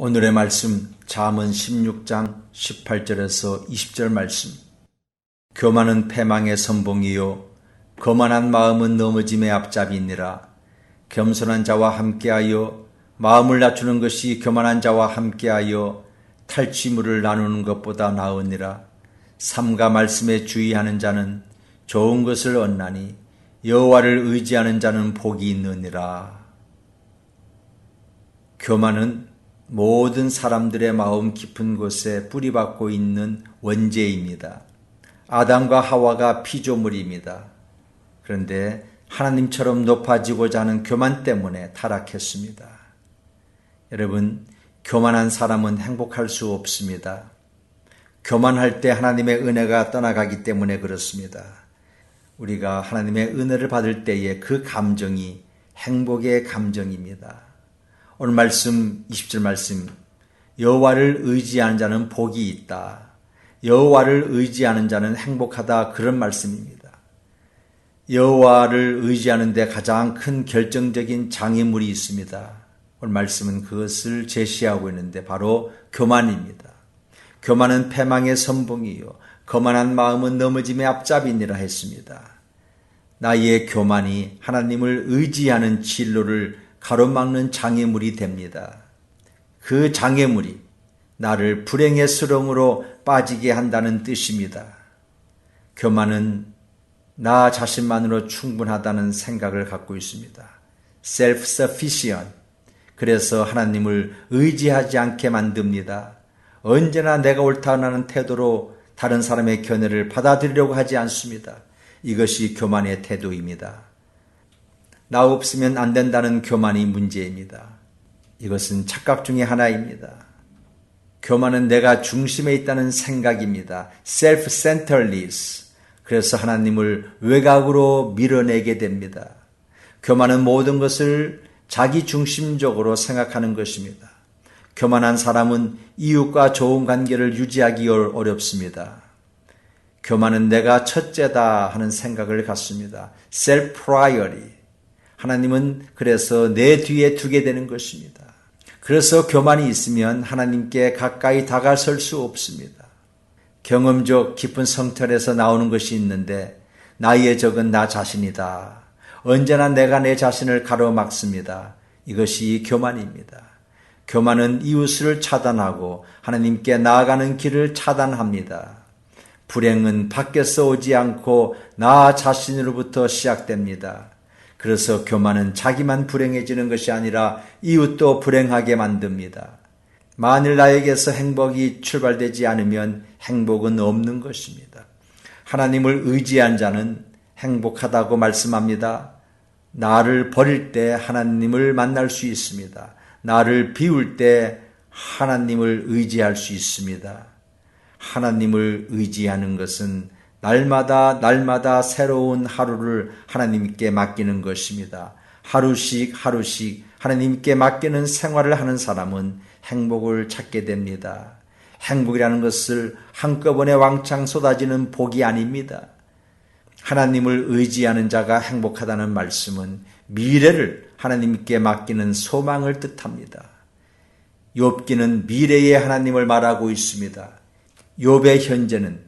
오늘의 말씀 잠언 16장 18절에서 20절 말씀. 교만은 패망의 선봉이요 거만한 마음은 넘어짐의 앞잡이니라. 겸손한 자와 함께하여 마음을 낮추는 것이 교만한 자와 함께하여 탈취물을 나누는 것보다 나으니라. 삼가 말씀에 주의하는 자는 좋은 것을 얻나니 여호와를 의지하는 자는 복이 있느니라. 교만은 모든 사람들의 마음 깊은 곳에 뿌리박고 있는 원죄입니다. 아담과 하와가 피조물입니다. 그런데 하나님처럼 높아지고자 하는 교만 때문에 타락했습니다. 여러분, 교만한 사람은 행복할 수 없습니다. 교만할 때 하나님의 은혜가 떠나가기 때문에 그렇습니다. 우리가 하나님의 은혜를 받을 때의 그 감정이 행복의 감정입니다. 오늘 말씀 20절 말씀 여호와를 의지하는 자는 복이 있다. 여호와를 의지하는 자는 행복하다 그런 말씀입니다. 여호와를 의지하는 데 가장 큰 결정적인 장애물이 있습니다. 오늘 말씀은 그것을 제시하고 있는데 바로 교만입니다. 교만은 패망의 선봉이요 거만한 마음은 넘어짐의 앞잡이니라 했습니다. 나의 교만이 하나님을 의지하는 진로를 가로막는 장애물이 됩니다. 그 장애물이 나를 불행의 수렁으로 빠지게 한다는 뜻입니다. 교만은 나 자신만으로 충분하다는 생각을 갖고 있습니다. self-sufficient. 그래서 하나님을 의지하지 않게 만듭니다. 언제나 내가 옳다는 태도로 다른 사람의 견해를 받아들이려고 하지 않습니다. 이것이 교만의 태도입니다. 나 없으면 안 된다는 교만이 문제입니다. 이것은 착각 중의 하나입니다. 교만은 내가 중심에 있다는 생각입니다. self-centeredness. 그래서 하나님을 외곽으로 밀어내게 됩니다. 교만은 모든 것을 자기 중심적으로 생각하는 것입니다. 교만한 사람은 이웃과 좋은 관계를 유지하기 어렵습니다. 교만은 내가 첫째다 하는 생각을 갖습니다. self-priority. 하나님은 그래서 내 뒤에 두게 되는 것입니다. 그래서 교만이 있으면 하나님께 가까이 다가설 수 없습니다. 경험적 깊은 성털에서 나오는 것이 있는데 나의 적은 나 자신이다. 언제나 내가 내 자신을 가로막습니다. 이것이 교만입니다. 교만은 이웃을 차단하고 하나님께 나아가는 길을 차단합니다. 불행은 밖에서 오지 않고 나 자신으로부터 시작됩니다. 그래서 교만은 자기만 불행해지는 것이 아니라 이웃도 불행하게 만듭니다. 만일 나에게서 행복이 출발되지 않으면 행복은 없는 것입니다. 하나님을 의지한 자는 행복하다고 말씀합니다. 나를 버릴 때 하나님을 만날 수 있습니다. 나를 비울 때 하나님을 의지할 수 있습니다. 하나님을 의지하는 것은 날마다 날마다 새로운 하루를 하나님께 맡기는 것입니다. 하루씩 하루씩 하나님께 맡기는 생활을 하는 사람은 행복을 찾게 됩니다. 행복이라는 것을 한꺼번에 왕창 쏟아지는 복이 아닙니다. 하나님을 의지하는 자가 행복하다는 말씀은 미래를 하나님께 맡기는 소망을 뜻합니다. 욥기는 미래의 하나님을 말하고 있습니다. 욥의 현재는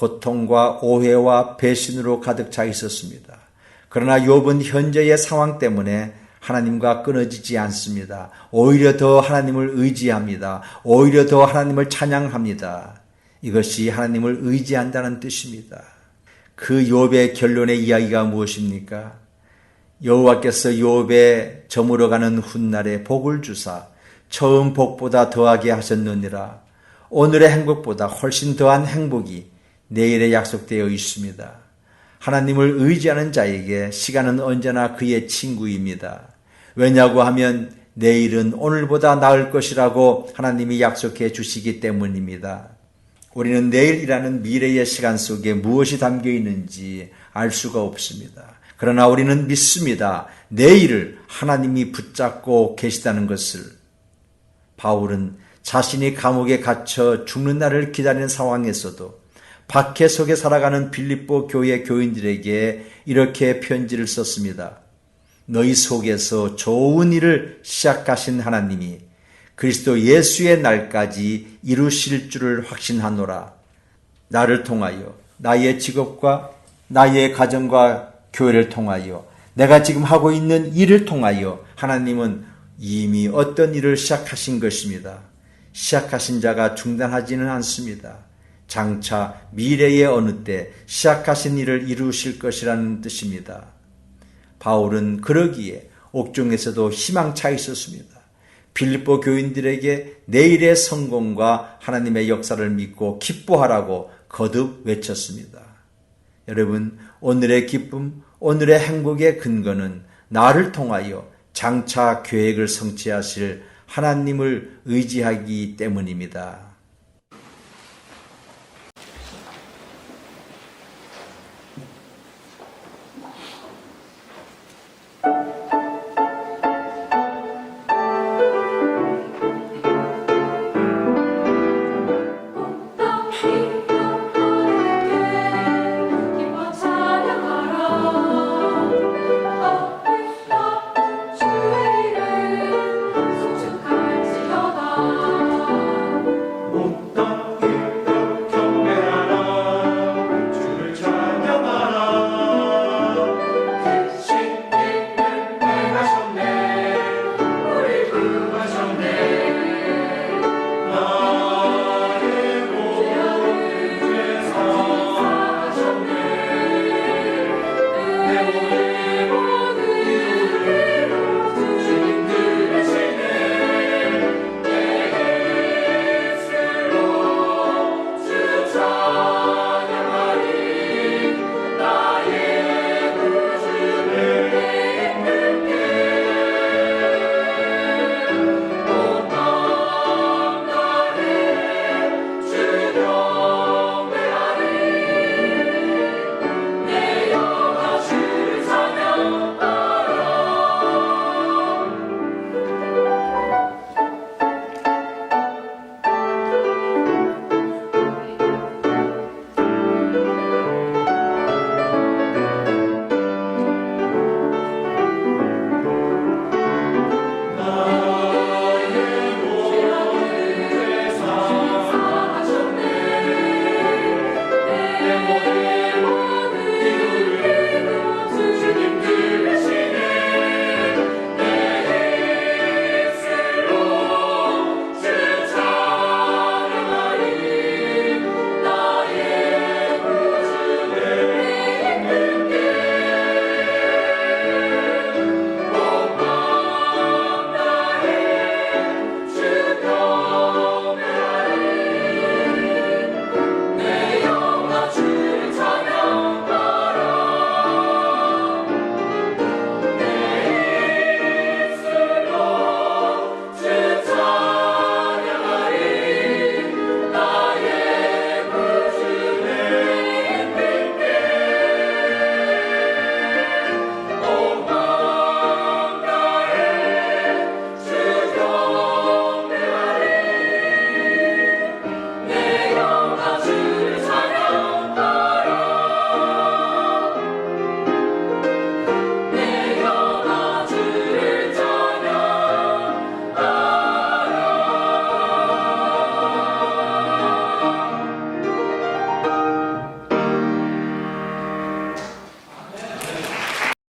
고통과 오해와 배신으로 가득 차 있었습니다. 그러나 욥은 현재의 상황 때문에 하나님과 끊어지지 않습니다. 오히려 더 하나님을 의지합니다. 오히려 더 하나님을 찬양합니다. 이것이 하나님을 의지한다는 뜻입니다. 그 욥의 결론의 이야기가 무엇입니까? 여호와께서 욥의 저물어 가는 훗날에 복을 주사 처음 복보다 더하게 하셨느니라. 오늘의 행복보다 훨씬 더한 행복이 내일에 약속되어 있습니다. 하나님을 의지하는 자에게 시간은 언제나 그의 친구입니다. 왜냐고 하면 내일은 오늘보다 나을 것이라고 하나님이 약속해 주시기 때문입니다. 우리는 내일이라는 미래의 시간 속에 무엇이 담겨 있는지 알 수가 없습니다. 그러나 우리는 믿습니다. 내일을 하나님이 붙잡고 계시다는 것을. 바울은 자신이 감옥에 갇혀 죽는 날을 기다리는 상황에서도 박해 속에 살아가는 빌립보 교회 교인들에게 이렇게 편지를 썼습니다. 너희 속에서 좋은 일을 시작하신 하나님이 그리스도 예수의 날까지 이루실 줄을 확신하노라. 나를 통하여 나의 직업과 나의 가정과 교회를 통하여 내가 지금 하고 있는 일을 통하여 하나님은 이미 어떤 일을 시작하신 것입니다. 시작하신 자가 중단하지는 않습니다. 장차 미래의 어느 때 시작하신 일을 이루실 것이라는 뜻입니다. 바울은 그러기에 옥중에서도 희망차 있었습니다. 빌립보 교인들에게 내일의 성공과 하나님의 역사를 믿고 기뻐하라고 거듭 외쳤습니다. 여러분, 오늘의 기쁨, 오늘의 행복의 근거는 나를 통하여 장차 계획을 성취하실 하나님을 의지하기 때문입니다.